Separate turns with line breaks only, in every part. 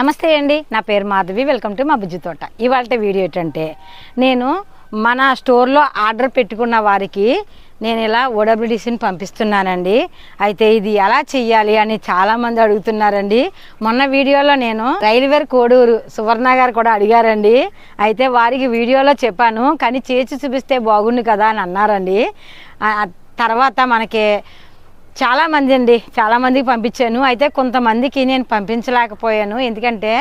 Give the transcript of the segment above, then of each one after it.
నమస్తే అండి నా పేరు మాధవి వెల్కమ్ టు మా బుజ్జి తోట. ఇవాళ వీడియో ఏంటంటే నేను మన స్టోర్లో ఆర్డర్ పెట్టుకున్న వారికి నేను ఇలా ఓడబ్ల్యూడిసిని పంపిస్తున్నానండి. అయితే ఇది ఎలా చెయ్యాలి అని చాలామంది అడుగుతున్నారండి. మొన్న వీడియోలో నేను రైల్వేర్ కోడూరు సువర్ణ గారు కూడా అడిగారండి. అయితే వారికి వీడియోలో చెప్పాను కానీ చేసి చూపిస్తే బాగుండు కదా అని అన్నారండి. తర్వాత మనకి చాలామంది అండి. చాలా మందికి పంపించాను. అయితే కొంతమందికి నేను పంపించలేకపోయాను. ఎందుకంటే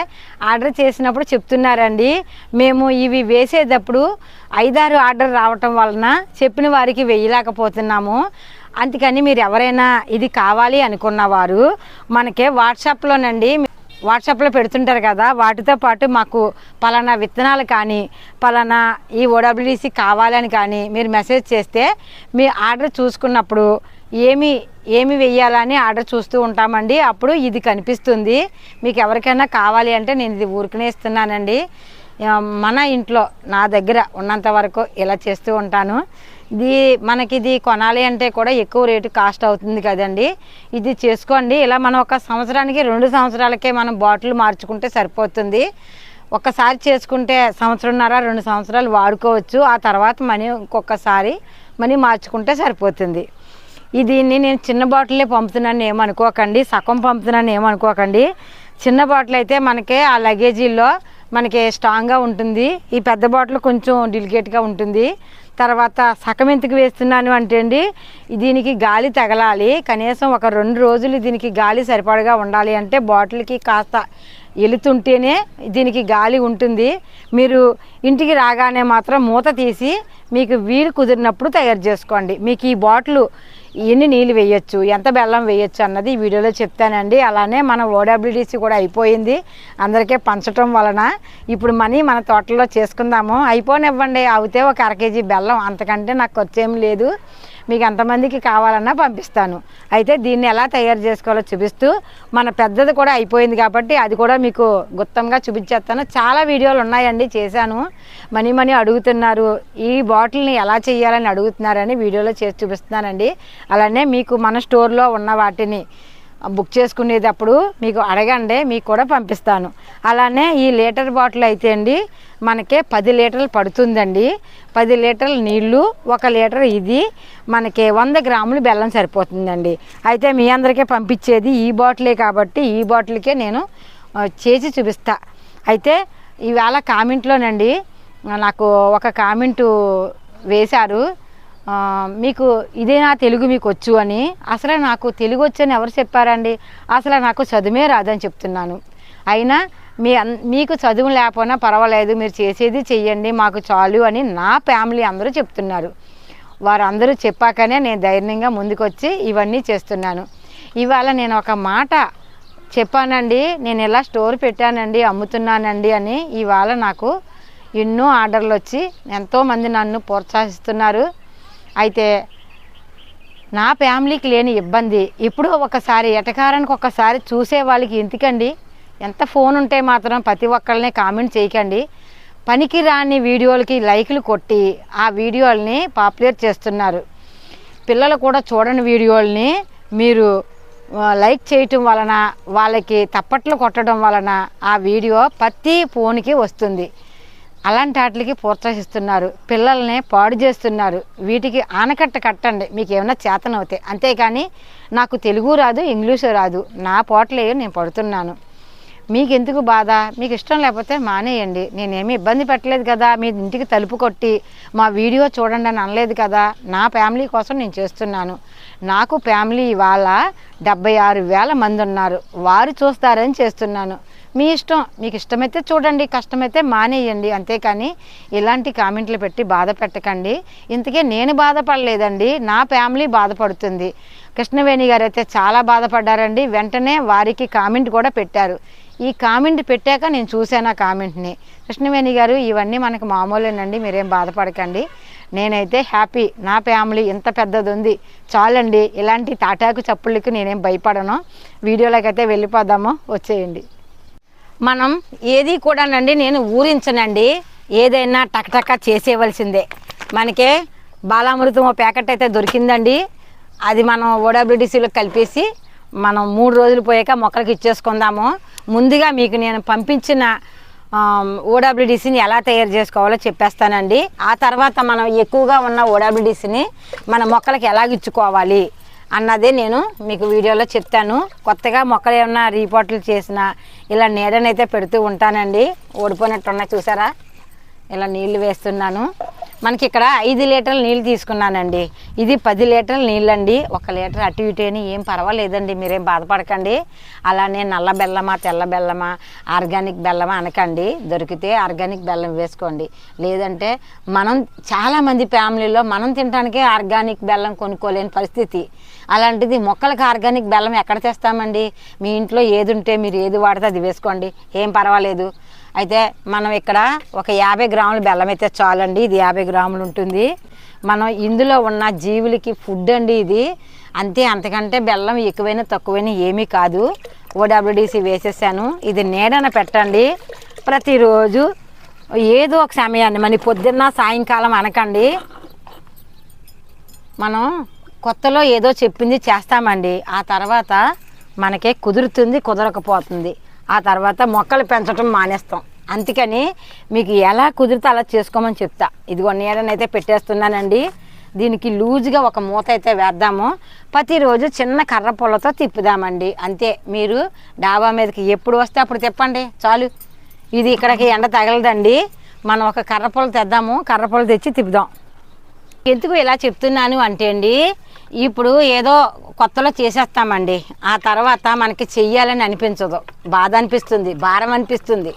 ఆర్డర్ చేసినప్పుడు చెప్తున్నారండి. మేము ఇవి వేసేటప్పుడు ఐదారు ఆర్డర్ రావటం వలన చెప్పిన వారికి వేయలేకపోతున్నాము. అందుకని మీరు ఎవరైనా ఇది కావాలి అనుకున్నవారు మనకి వాట్సాప్లోనండి. వాట్సాప్లో పెడుతుంటారు కదా. వాటితో పాటు మాకు పలానా విత్తనాలు కానీ పలానా ఈ ఓడబ్ల్యూడిసి కావాలని కానీ మీరు మెసేజ్ చేస్తే మీ ఆర్డర్ చూసుకున్నప్పుడు ఏమి ఏమి వెయ్యాలని ఆర్డర్ చూస్తూ ఉంటామండి. అప్పుడు ఇది కనిపిస్తుంది. మీకు ఎవరికైనా కావాలి అంటే నేను ఇది ఊరికనే ఇస్తున్నానండి. మన ఇంట్లో నా దగ్గర ఉన్నంత వరకు ఇలా చేస్తూ ఉంటాను. ఇది మనకి ఇది కొనాలి అంటే కూడా ఎక్కువ రేటు కాస్ట్ అవుతుంది కదండి. ఇది చేసుకోండి. ఇలా మనం ఒక సంవత్సరానికి రెండు సంవత్సరాలకే మనం బాటిల్ మార్చుకుంటే సరిపోతుంది. ఒక్కసారి చేసుకుంటే సంవత్సరంన్నర రెండు సంవత్సరాలు వాడుకోవచ్చు. ఆ తర్వాత మనీ ఇంకొకసారి మనీ మార్చుకుంటే సరిపోతుంది. దీన్ని నేను చిన్న బాటిలే పంపుతున్నాను ఏమనుకోకండి. సగం పంపుతున్నాను ఏమనుకోకండి. చిన్న బాటిల్ అయితే మనకి ఆ లగేజీల్లో మనకి స్ట్రాంగ్గా ఉంటుంది. ఈ పెద్ద బాటిల్ కొంచెం డెలికేట్గా ఉంటుంది. తర్వాత సగం ఎందుకు వేస్తున్నాను అంటే అండి దీనికి గాలి తగలాలి. కనీసం ఒక రెండు రోజులు దీనికి గాలి సరిపడగా ఉండాలి అంటే బాటిల్కి కాస్త వెళుతుంటేనే దీనికి గాలి ఉంటుంది. మీరు ఇంటికి రాగానే మాత్రం మూత తీసి మీకు వీలు కుదిరినప్పుడు తయారు చేసుకోండి. మీకు ఈ బాటిల్ ఎన్ని నీళ్ళు వేయొచ్చు ఎంత బెల్లం వేయొచ్చు అన్నది ఈ వీడియోలో చెప్తానండి. అలానే మన ఓడబ్ల్యూడిసి కూడా అయిపోయింది. అందరికీ పంచటం వలన ఇప్పుడు మనీ మన తోటలో చేసుకుందాము. అయిపోనివ్వండి అవుతే ఒక అర కేజీ బెల్లం అంతకంటే నాకు వచ్చేం లేదు. మీకు ఎంతమందికి కావాలన్నా పంపిస్తాను. అయితే దీన్ని ఎలా తయారు చేసుకోవాలో చూపిస్తూ మన పెద్దది కూడా అయిపోయింది కాబట్టి అది కూడా మీకు గుత్తంగా చూపించేస్తాను. చాలా వీడియోలు ఉన్నాయండి చేశాను. మనీ మనీ అడుగుతున్నారు ఈ బాటిల్ని ఎలా చేయాలని అడుగుతున్నారని వీడియోలో చేసి చూపిస్తున్నానండి. అలానే మీకు మన స్టోర్లో ఉన్న వాటిని బుక్ చేసుకునేటప్పుడు మీకు అడగండి మీకు కూడా పంపిస్తాను. అలానే ఈ లీటర్ బాటిల్ అయితే అండి మనకి పది లీటర్లు పడుతుందండి. పది లీటర్ల నీళ్ళు ఒక లీటర్ ఇది మనకి వంద గ్రాములు బెల్లం సరిపోతుందండి. అయితే మీ అందరికీ పంపించేది ఈ బాటిలే కాబట్టి ఈ బాటిల్కే నేను చేసి చూపిస్తా. అయితే ఇవాళ కామెంట్లోనండి నాకు ఒక కామెంటు వేశారు. మీకు ఇదే నా తెలుగు మీకు వచ్చు అని. అసలు నాకు తెలుగు వచ్చని ఎవరు చెప్పారండి? అసలు నాకు చదువే రాదని చెప్తున్నాను. అయినా మీ మీకు చదువు లేకపోయినా పర్వాలేదు మీరు చేసేది చెయ్యండి మాకు చాలు అని నా ఫ్యామిలీ అందరూ చెప్తున్నారు. వారందరూ చెప్పాకనే నేను ధైర్యంగా ముందుకొచ్చి ఇవన్నీ చేస్తున్నాను. ఇవాళ నేను ఒక మాట చెప్పానండి నేను ఇలా స్టోర్ పెట్టానండి అమ్ముతున్నానండి అని ఇవాళ నాకు ఎన్నో ఆర్డర్లు వచ్చి ఎంతోమంది నన్ను ప్రోత్సహిస్తున్నారు. అయితే నా ఫ్యామిలీకి లేని ఇబ్బంది. ఇప్పుడు ఒకసారి ఎటకారానికి ఒకసారి చూసే వాళ్ళకి ఎందుకండి? ఎంత ఫోన్ ఉంటే మాత్రం ప్రతి ఒక్కళ్ళని కామెంట్ చేయకండి. పనికి రాని వీడియోలకి లైకులు కొట్టి ఆ వీడియోలని పాపులేట్ చేస్తున్నారు. పిల్లలు కూడా చూడని వీడియోల్ని మీరు లైక్ చేయటం వలన వాళ్ళకి తప్పట్లు కొట్టడం వలన ఆ వీడియో ప్రతి ఫోన్కి వస్తుంది. అలాంటి వాటికి ప్రోత్సహిస్తున్నారు. పిల్లల్ని పాడు చేస్తున్నారు. వీటికి ఆనకట్ట కట్టండి. మీకు ఏమైనా చేతనవుతాయి అంతేకాని నాకు తెలుగు రాదు ఇంగ్లీషు రాదు. నా పోటలే నేను పడుతున్నాను. మీకు ఎందుకు బాధ? మీకు ఇష్టం లేకపోతే మానేయండి. నేనేమి ఇబ్బంది పెట్టలేదు కదా. మీ ఇంటికి తలుపు కొట్టి మా వీడియో చూడండి అని అనలేదు కదా. నా ఫ్యామిలీ కోసం నేను చేస్తున్నాను. నాకు ఫ్యామిలీ ఇవాళ డెబ్బై ఆరు వేల మంది ఉన్నారు. వారు చూస్తారని చేస్తున్నాను. మీ ఇష్టం మీకు ఇష్టమైతే చూడండి కష్టమైతే మానేయండి. అంతేకాని ఇలాంటి కామెంట్లు పెట్టి బాధ పెట్టకండి. ఇంతకే నేను బాధపడలేదండి నా ఫ్యామిలీ బాధపడుతుంది. కృష్ణవేణి గారు అయితే చాలా బాధపడ్డారండి వెంటనే వారికి కామెంట్ కూడా పెట్టారు. ఈ కామెంట్ పెట్టాక నేను చూశాను ఆ కామెంట్ని. కృష్ణవేణి గారు ఇవన్నీ మనకు మామూలేనండి మీరేం బాధపడకండి. నేనైతే హ్యాపీ నా ఫ్యామిలీ ఇంత పెద్దది ఉంది చాలండి ఇలాంటి తాటాకు చప్పుళ్ళకి నేనేం భయపడను. వీడియోలోకి అయితే వెళ్ళిపోదాము వచ్చేయండి. మనం ఏది కూడానండి నేను ఊరించనండి ఏదైనా టక్టక్క చేసేవలసిందే మనకే బాలామృతం ఓ ప్యాకెట్ అయితే దొరికిందండి. అది మనం ఓడబ్ల్యూడిసిలో కలిపేసి మనం మూడు రోజులు పోయాక మొక్కలకి ఇచ్చేసుకుందాము. ముందుగా మీకు నేను పంపించిన ఓడబ్ల్యూడిసిని ఎలా తయారు చేసుకోవాలో చెప్పేస్తానండి. ఆ తర్వాత మనం ఎక్కువగా ఉన్న ఓడబ్ల్యూడిసిని మన మొక్కలకి ఎలా ఇచ్చుకోవాలి? అన్నదే నేను మీకు వీడియోలో చెప్తాను. కొత్తగా మొక్కలు ఏమన్నా రీపోర్ట్లు చేసిన ఇలా నీడనైతే పెడుతూ ఉంటానండి. ఓడిపోయినట్టున్నా చూసారా? ఇలా నీళ్ళు వేస్తున్నాను. మనకి ఇక్కడ ఐదు లీటర్ల నీళ్ళు తీసుకున్నానండి. ఇది పది లీటర్ల నీళ్ళండి. ఒక లీటర్ అటు ఇటు అని ఏం పర్వాలేదండి. మీరేం బాధపడకండి. అలానే నల్ల బెల్లమా తెల్ల బెల్లమా ఆర్గానిక్ బెల్లమా అనకండి. దొరికితే ఆర్గానిక్ బెల్లం వేసుకోండి. లేదంటే మనం చాలామంది ఫ్యామిలీలో మనం తినడానికే ఆర్గానిక్ బెల్లం కొనుక్కోలేని పరిస్థితి. అలాంటిది మొక్కలకు ఆర్గానిక్ బెల్లం ఎక్కడ తెస్తామండి మీ ఇంట్లో ఏది ఉంటే మీరు ఏది వాడితే అది వేసుకోండి. ఏం పర్వాలేదు. అయితే మనం ఇక్కడ ఒక యాభై గ్రాముల బెల్లం అయితే చాలండి. ఇది యాభై గ్రాములు ఉంటుంది. మనం ఇందులో ఉన్న జీవులకి ఫుడ్ అండి ఇది. అంతే అంతకంటే బెల్లం ఎక్కువైనా తక్కువైనా ఏమీ కాదు. ఓడబ్ల్యూడిసి వేసేసాను. ఇది నీడన పెట్టండి. ప్రతిరోజు ఏదో ఒక సమయాన్ని మన పొద్దున్న సాయంకాలం అనకండి. మనం కొత్తలో ఏదో చెప్పింది చేస్తామండి. ఆ తర్వాత మనకే కుదురుతుంది కుదరకపోతుంది. ఆ తర్వాత మొక్కలు పెంచడం మానేస్తాం. అందుకని మీకు ఎలా కుదిరితే అలా చేసుకోమని చెప్తా. ఇదిగో నీడనైతే పెట్టేస్తున్నానండి. దీనికి లూజుగా ఒక మూత అయితే వేద్దాము. ప్రతిరోజు చిన్న కర్ర పొలతో తిప్పుదామండి. అంతే. మీరు డాబా మీదకి ఎప్పుడు వస్తే అప్పుడు తిప్పండి. చాలు. ఇది ఇక్కడికి ఎండ తగలదండి. మనం ఒక కర్ర పొల తెద్దాము. కర్ర పొల తెచ్చి తిప్పుదాం. ఎందుకు ఇలా చెప్తున్నాను అంటే అండి ఇప్పుడు ఏదో కొత్తలో చేసేస్తామండి. ఆ తర్వాత మనకి చెయ్యాలని అనిపించదు. బాధ అనిపిస్తుంది భారం అనిపిస్తుంది.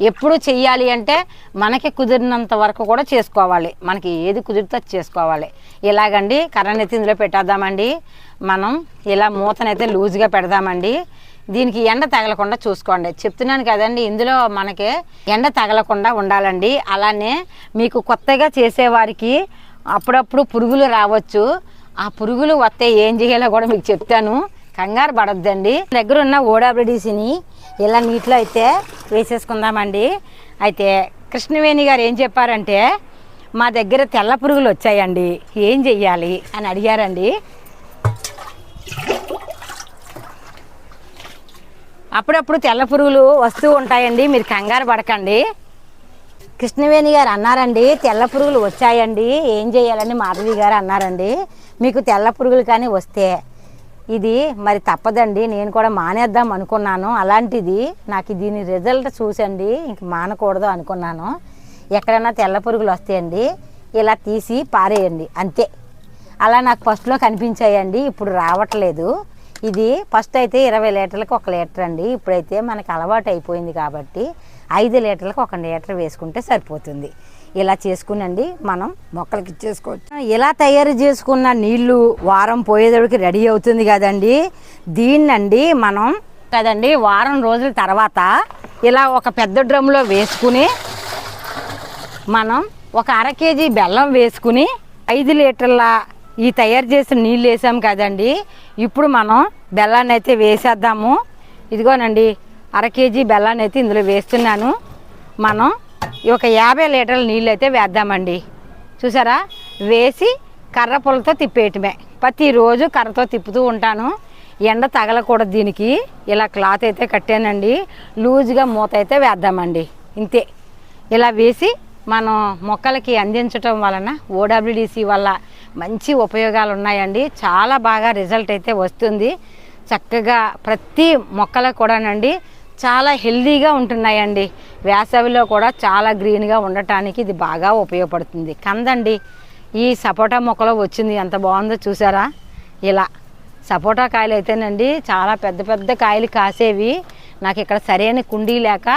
ఎప్పుడు చెయ్యాలి అంటే మనకి కుదిరినంత వరకు కూడా చేసుకోవాలి. మనకి ఏది కుదిరితే అది చేసుకోవాలి. ఇలాగండి కర్రనెత్తి ఇందులో పెట్టేద్దామండి. మనం ఇలా మూతనైతే లూజ్గా పెడదామండి. దీనికి ఎండ తగలకుండా చూసుకోండి. చెప్తున్నాను కదండి ఇందులో మనకి ఎండ తగలకుండా ఉండాలండి. అలానే మీకు కొత్తగా చేసేవారికి అప్పుడప్పుడు పురుగులు రావచ్చు. ఆ పురుగులు వస్తే ఏం చేయాలో కూడా మీకు చెప్తాను. కంగారు పడద్దండి. దగ్గర ఉన్న ఓడాబ్రిడీసీని ఇలా నీటిలో అయితే వేసేసుకుందామండి. అయితే కృష్ణవేణి గారు ఏం చెప్పారంటే మా దగ్గర తెల్ల పురుగులు వచ్చాయండి. ఏం చెయ్యాలి అని అడిగారండి. అప్పుడప్పుడు తెల్ల పురుగులు వస్తూ ఉంటాయండి. మీరు కంగారు పడకండి. కృష్ణవేణి గారు అన్నారండి తెల్ల పురుగులు వచ్చాయండి. ఏం చేయాలని మాధవి గారు అన్నారండి. మీకు తెల్ల పురుగులు కానీ వస్తే ఇది మరి తప్పదండి. నేను కూడా మానేద్దాం అనుకున్నాను. అలాంటిది నాకు దీని రిజల్ట్ చూసండి. ఇంక మానకూడదు అనుకున్నాను. ఎక్కడైనా తెల్ల పురుగులు వస్తాయండి. ఇలా తీసి పారేయండి. అంతే. అలా నాకు ఫస్ట్లో కనిపించాయండి. ఇప్పుడు రావట్లేదు. ఇది ఫస్ట్ అయితే ఇరవై లీటర్లకు ఒక లీటర్ అండి. ఇప్పుడైతే మనకు అలవాటు అయిపోయింది కాబట్టి ఐదు లీటర్లకు ఒక లీటర్ వేసుకుంటే సరిపోతుంది. ఇలా చేసుకునండి మనం మొక్కలకి ఇచ్చేసుకోవచ్చు. ఇలా తయారు చేసుకున్న నీళ్ళు వారం పోయేదడికి రెడీ అవుతుంది కదండి. దీన్నండి మనం కదండి వారం రోజుల తర్వాత ఇలా ఒక పెద్ద డ్రమ్లో వేసుకుని మనం ఒక అర కేజీ బెల్లం వేసుకుని ఐదు లీటర్ల ఈ తయారు చేసిన నీళ్ళు వేసాం కదండి. ఇప్పుడు మనం బెల్లాన్ని అయితే వేసేద్దాము. ఇదిగోనండి అర కేజీ బెల్లాన్ని అయితే ఇందులో వేస్తున్నాను. మనం ఈ ఒక యాభై లీటర్ల నీళ్ళు అయితే వేద్దామండి. చూసారా? వేసి కర్ర పొలతో తిప్పేయటమే. ప్రతిరోజు కర్రతో తిప్పుతూ ఉంటాను. ఎండ తగలకూడదు దీనికి. ఇలా క్లాత్ అయితే కట్టానండి. లూజ్గా మూత అయితే వేద్దామండి. ఇంతే. ఇలా వేసి మనం మొక్కలకి అందించటం వలన ఓడబ్ల్యూడిసి వల్ల మంచి ఉపయోగాలు ఉన్నాయండి. చాలా బాగా రిజల్ట్ అయితే వస్తుంది. చక్కగా ప్రతి మొక్కలకు కూడానండి చాలా హెల్దీగా ఉంటున్నాయండి. వేసవిలో కూడా చాలా గ్రీన్గా ఉండటానికి ఇది బాగా ఉపయోగపడుతుంది. కందండి ఈ సపోటా మొక్కలో వచ్చింది ఎంత బాగుందో చూసారా? ఇలా సపోటా కాయలు అయితేనండి చాలా పెద్ద పెద్ద కాయలు కాసేవి. నాకు ఇక్కడ సరైన కుండీ లేక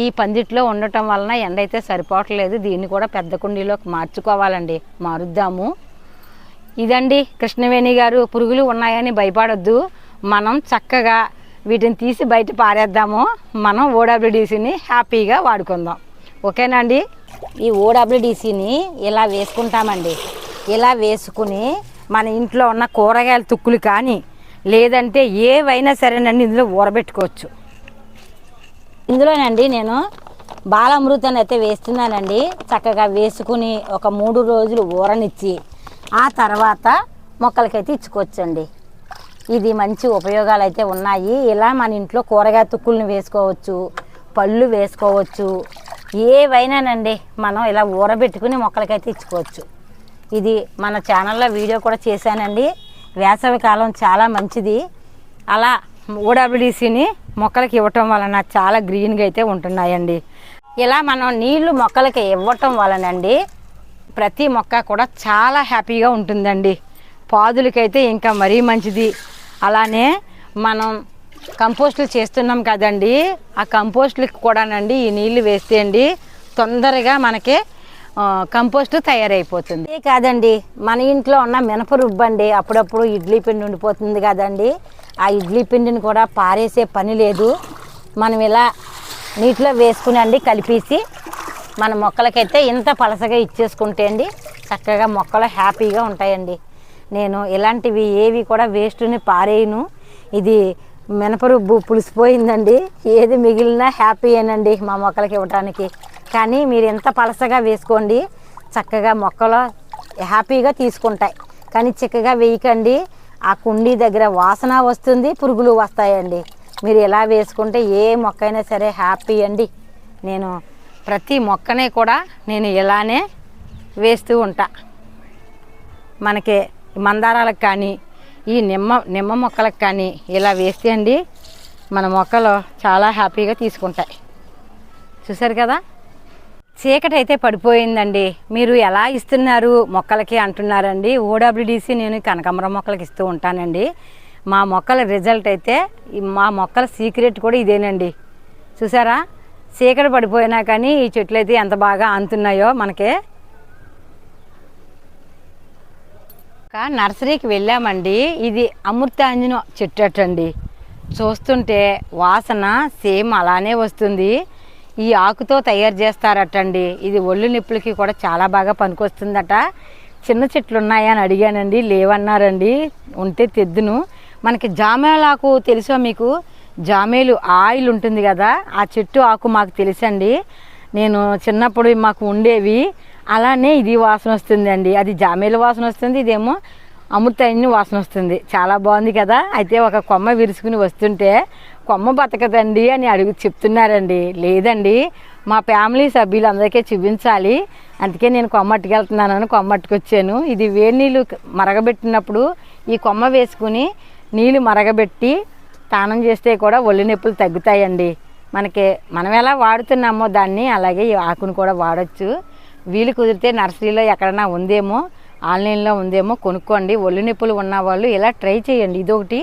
ఈ పందిట్లో ఉండటం వలన ఎండ అయితే సరిపోవట్లేదు. దీన్ని కూడా పెద్ద కుండీలోకి మార్చుకోవాలండి. మారుద్దాము. ఇదండి కృష్ణవేణి గారు పురుగులు ఉన్నాయని భయపడొద్దు. మనం చక్కగా వీటిని తీసి బయట పారేద్దాము. మనం ఓడబ్ల్యూడిసిని హ్యాపీగా వాడుకుందాం. ఓకేనండి ఈ ఓడబ్ల్యూడిసిని ఇలా వేసుకుంటామండి. ఇలా వేసుకుని మన ఇంట్లో ఉన్న కూరగాయల తుక్కులు కానీ లేదంటే ఏవైనా సరేనండి ఇందులో ఊరబెట్టుకోవచ్చు. ఇందులోనండి నేను బాలామృతాన్ని అయితే వేస్తున్నానండి. చక్కగా వేసుకుని ఒక మూడు రోజులు ఊరనిచ్చి ఆ తర్వాత మొక్కలకైతే ఇచ్చుకోవచ్చండి. ఇది మంచి ఉపయోగాలు అయితే ఉన్నాయి. ఇలా మన ఇంట్లో కూరగాయ తుక్కుల్ని వేసుకోవచ్చు పళ్ళు వేసుకోవచ్చు ఏవైనానండి మనం ఇలా ఊరబెట్టుకుని మొక్కలకైతే ఇచ్చుకోవచ్చు. ఇది మన ఛానల్లో వీడియో కూడా చేశానండి. వేసవి కాలం చాలా మంచిది. అలా ఓడబ్ల్యూడిసిని మొక్కలకి ఇవ్వటం వలన చాలా గ్రీన్గా అయితే ఉంటున్నాయండి. ఇలా మనం నీళ్ళు మొక్కలకి ఇవ్వటం వలనండి ప్రతి మొక్క కూడా చాలా హ్యాపీగా ఉంటుందండి. పాదులకైతే ఇంకా మరీ మంచిది. అలానే మనం కంపోస్టులు చేస్తున్నాం కదండి ఆ కంపోస్టులకు కూడానండి ఈ నీళ్ళు వేస్తే అండి తొందరగా మనకి కంపోస్ట్ తయారైపోతుంది. ఇదే కాదండి మన ఇంట్లో ఉన్న మినప రుబ్బండి అప్పుడప్పుడు ఇడ్లీ పిండి ఉండిపోతుంది కదండి. ఆ ఇడ్లీ పిండిని కూడా పారేసే పని లేదు. మనం ఇలా నీటిలో వేసుకుని అండి కలిపేసి మన మొక్కలకైతే ఇంత పలసగా ఇచ్చేసుకుంటే అండి చక్కగా మొక్కలు హ్యాపీగా ఉంటాయండి. నేను ఇలాంటివి ఏవి కూడా వేస్ట్ని పారేయను. ఇది మినపరుబ్బు పులిసిపోయిందండి. ఏది మిగిలినా హ్యాపీయేనండి మా మొక్కలకి ఇవ్వడానికి కానీ మీరు ఎంత పలసగా వేసుకోండి. చక్కగా మొక్కలు హ్యాపీగా తీసుకుంటాయి. కానీ చిక్కగా వేయకండి. ఆ కుండీ దగ్గర వాసన వస్తుంది పురుగులు వస్తాయండి. మీరు ఇలా వేసుకుంటే ఏ మొక్క అయినా సరే హ్యాపీ అండి. నేను ప్రతి మొక్కనే కూడా నేను ఇలానే వేస్తూ ఉంటా. మనకి మందారాలకు కానీ ఈ నిమ్మ నిమ్మ మొక్కలకు కానీ ఇలా వేస్తే అండి మన మొక్కలు చాలా హ్యాపీగా తీసుకుంటాయి. చూసారు కదా? చీకటి అయితే పడిపోయిందండి. మీరు ఎలా ఇస్తున్నారు మొక్కలకి అంటున్నారండి. ఓడబ్ల్యూడిసి నేను కనకాంబరం మొక్కలకి ఇస్తూ ఉంటానండి. మా మొక్కల రిజల్ట్ అయితే మా మొక్కల సీక్రెట్ కూడా ఇదేనండి. చూసారా చీకటి పడిపోయినా కానీ ఈ చెట్లు అయితే ఎంత బాగా అంతున్నాయో మనకి ఒక నర్సరీకి వెళ్ళామండి. ఇది అమృతాంజన చెట్టు అండి చూస్తుంటే వాసన సేమ్ అలానే వస్తుంది. ఈ ఆకుతో తయారు చేస్తారటండి. ఇది ఒళ్ళు నొప్పులకి కూడా చాలా బాగా పనికొస్తుందట. చిన్న చెట్లు ఉన్నాయని అడిగానండి. లేవన్నారండి. ఉంటే తెద్దును. మనకి జామేలాకు తెలుసా మీకు? జామేలు ఆయిల్ ఉంటుంది కదా ఆ చెట్టు ఆకు మాకు తెలుసండి. నేను చిన్నప్పుడు మాకు ఉండేవి. అలానే ఇది వాసన వస్తుందండి. అది జామేలు వాసన వస్తుంది ఇదేమో అమృతాయిని వాసన వస్తుంది. చాలా బాగుంది కదా? అయితే ఒక కొమ్మ విరుచుకుని వస్తుంటే కొమ్మ బతకదండి అని అడుగు చెప్తున్నారండి. లేదండి మా ఫ్యామిలీ సభ్యులందరికీ చూపించాలి. అందుకే నేను కొమ్మ అట్టుకెళ్తున్నానని కొమ్మ అట్టుకొచ్చాను. ఇది వేడి నీళ్ళు మరగబెట్టినప్పుడు ఈ కొమ్మ వేసుకుని నీళ్ళు మరగబెట్టి స్నానం చేస్తే కూడా ఒళ్ళు నొప్పులు తగ్గుతాయండి. మనకి మనం ఎలా వాడుతున్నామో దాన్ని అలాగే ఈ ఆకును కూడా వాడచ్చు. వీలు కుదిరితే నర్సరీలో ఎక్కడైనా ఉందేమో ఆన్లైన్లో ఉందేమో కొనుక్కోండి. ఒళ్ళు నొప్పులు ఉన్నవాళ్ళు ఇలా ట్రై చేయండి. ఇదొకటి.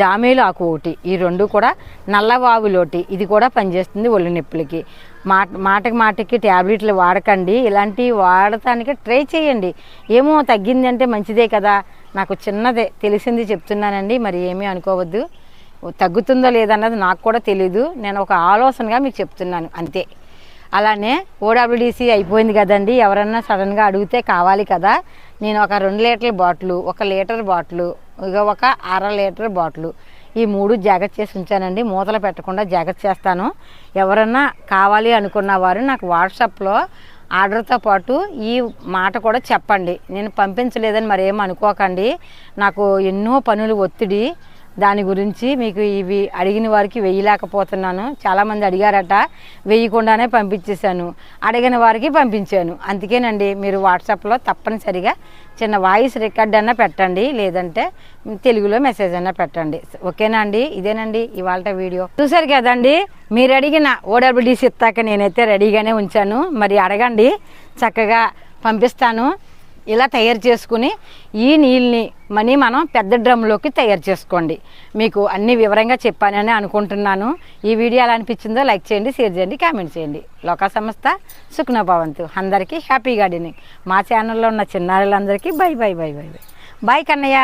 జామేలు ఆకు ఒకటి. ఈ రెండు కూడా నల్లవావులోటి. ఇది కూడా పనిచేస్తుంది ఒళ్ళు నొప్పులకి. మాట మాటకి మాటకి ట్యాబ్లెట్లు వాడకండి. ఇలాంటివి వాడటానికి ట్రై చేయండి. ఏమో తగ్గింది అంటే మంచిదే కదా. నాకు చిన్నదే తెలిసింది చెప్తున్నానండి. మరి ఏమీ అనుకోవద్దు. తగ్గుతుందో లేదన్నది నాకు కూడా తెలీదు. నేను ఒక ఆలోచనగా మీకు చెప్తున్నాను. అంతే. అలానే ఓడబ్ల్యూడిసి అయిపోయింది కదండి. ఎవరన్నా సడన్గా అడిగితే కావాలి కదా. నేను ఒక రెండు లీటర్ల బాటిల్ ఒక లీటర్ బాటిల్ ఇక ఒక అర లీటర్ బాటిల్ ఈ మూడు జాగ్రత్త చేసి ఉంచానండి. మూతలు పెట్టకుండా జాగ్రత్త చేస్తాను. ఎవరన్నా కావాలి అనుకున్న వారు నాకు వాట్సాప్లో ఆర్డర్తో పాటు ఈ మాట కూడా చెప్పండి. నేను పంపించలేదని మరేం అనుకోకండి. నాకు ఎన్నో పనులు ఒత్తిడి. దాని గురించి మీకు ఇవి అడిగిన వారికి వేయలేకపోతున్నాను. చాలామంది అడిగారట వేయకుండానే పంపించేశాను. అడిగిన వారికి పంపించాను. అందుకేనండి మీరు వాట్సాప్లో తప్పనిసరిగా చిన్న వాయిస్ రికార్డ్ అన్నా పెట్టండి లేదంటే తెలుగులో మెసేజ్ అన్నా పెట్టండి. ఓకేనా అండి? ఇదేనండి ఇవాళ వీడియో. చూసారు కదండి మీరు అడిగిన ఓడబ్ల్యూడీసీ ఇస్తాక నేనైతే రెడీగానే ఉంచాను. మరి అడగండి చక్కగా పంపిస్తాను. ఇలా తయారు చేసుకుని ఈ నీళ్ళని మనీ మనం పెద్ద డ్రమ్లోకి తయారు చేసుకోండి. మీకు అన్ని వివరంగా చెప్పానని అనుకుంటున్నాను. ఈ వీడియో ఎలా అనిపించిందో లైక్ చేయండి షేర్ చేయండి కామెంట్ చేయండి. లోకా సంస్థ సుఖ్నభవంతు అందరికీ హ్యాపీ గార్డెనింగ్. మా ఛానల్లో ఉన్న చిన్నారులందరికీ bye bye bye bye bye. Bye Kannayya.